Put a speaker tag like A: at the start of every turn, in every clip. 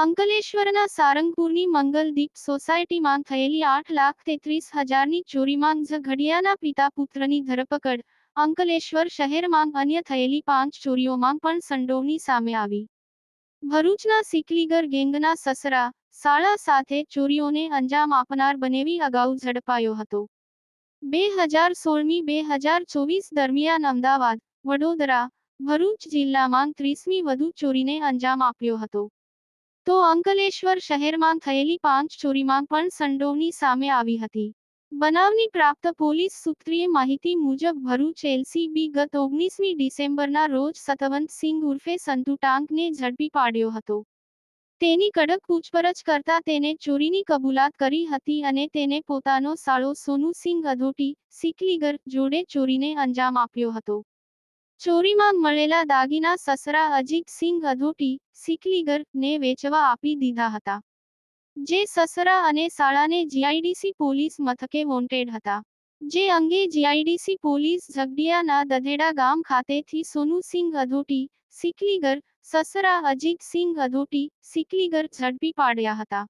A: અંકલેશ્વરના સારંગપુરની મંગલદીપ સોસાયટીમાં થયેલી આઠ લાખ તેત્રીસ હજારની ચોરીમાં ઝઘડિયાના પિતા પુત્રની ધરપકડ. અંકલેશ્વર શહેરમાં અન્ય થયેલી પાંચ ચોરીઓમાં પણ સંડોવણી સામે આવી. ભરૂચના સિકલીગર ગેંગના સસરા સાળા સાથે ચોરીઓને અંજામ આપનાર બનેવી અગાઉ ઝડપાયો હતો. બે હજાર સોળમી બે હજાર ચોવીસ દરમિયાન અમદાવાદ, વડોદરા, ભરૂચ જિલ્લામાં ત્રીસમી વધુ ચોરીને અંજામ આપ્યો હતો. તો અંકલેશ્વર શહેરમાં થયેલી પાંચ ચોરીમાં પણ સંડોવની સામે આવી હતી. બનાવની પ્રાપ્ત પોલીસ સૂત્રીય માહિતી મુજબ ભરૂચ એલસીબી ગત ઓગણીસમી ડિસેમ્બરના રોજ સતવંતસિંહ ઉર્ફે સંતુ ટાંકને ઝડપી પાડ્યો હતો. તેની કડક પૂછપરછ કરતા તેને ચોરીની કબૂલાત કરી હતી અને તેને પોતાનો સાળો સોનુસિંહ અધોટી સિકલીગર જોડે ચોરીને અંજામ આપ્યો હતો. ચોરીમાં મળેલા દાગીના સસરા અજીતસિંહ અધોટી સિકલીગર ને વેચવા આપી દીધા હતા. જે સસરા અને સાળાને જીઆઈડીસી પોલીસ મથકે વોન્ટેડ હતા. જે અંગે જીઆઈડીસી પોલીસ ઝગડિયાના દધેડા ગામ ખાતેથી સોનુસિંહ અધોટી સિકલીગર, સસરા અજીતસિંહ અધોટી સિકલીગર ઝડપી પાડ્યા હતા.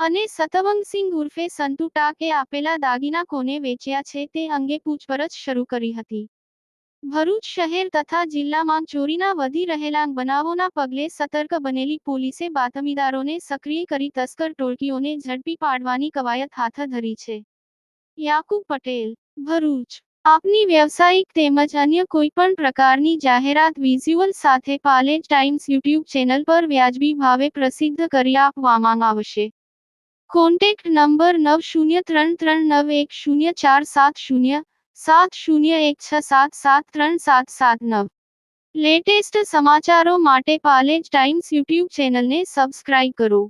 A: અને સતવંગસિંહ ઉર્ફે સંતુ ટાકે આપેલા દાગીના કોને વેચ્યા છે તે અંગે પૂછપરછ શરૂ કરી હતી. ભરૂચ શહેર તથા જિલ્લામાં ચોરીના વધી રહેલા બનાવોના પગલે સતર્ક બનેલી પોલીસે બાતમીદારોને સક્રિય કરી તસ્કર ટોળકીઓને ઝડપી પાડવાની કવાયત હાથ ધરી છે. યાકુબ પટેલ, ભરૂચ. આપની વ્યવસાયિક તેમજ અન્ય કોઈપણ પ્રકારની જાહેરાત વિઝ્યુઅલ સાથે પાલેજ ટાઈમ્સ યુટ્યુબ ચેનલ પર વ્યાજબી ભાવે પ્રસિદ્ધ કરી આપવામાં આવશે. કોન્ટેક્ટ નંબર નવ શૂન્ય ત્રણ ત્રણ નવ એક શૂન્ય ચાર સાત શૂન્ય સાત શૂન્ય એક છ સાત સાત ત્રણ સાત સાત નવ. લેટેસ્ટ સમાચારો માટે પાલેજ ટાઈમ્સ યુટ્યુબ ચેનલને સબસ્ક્રાઇબ કરો.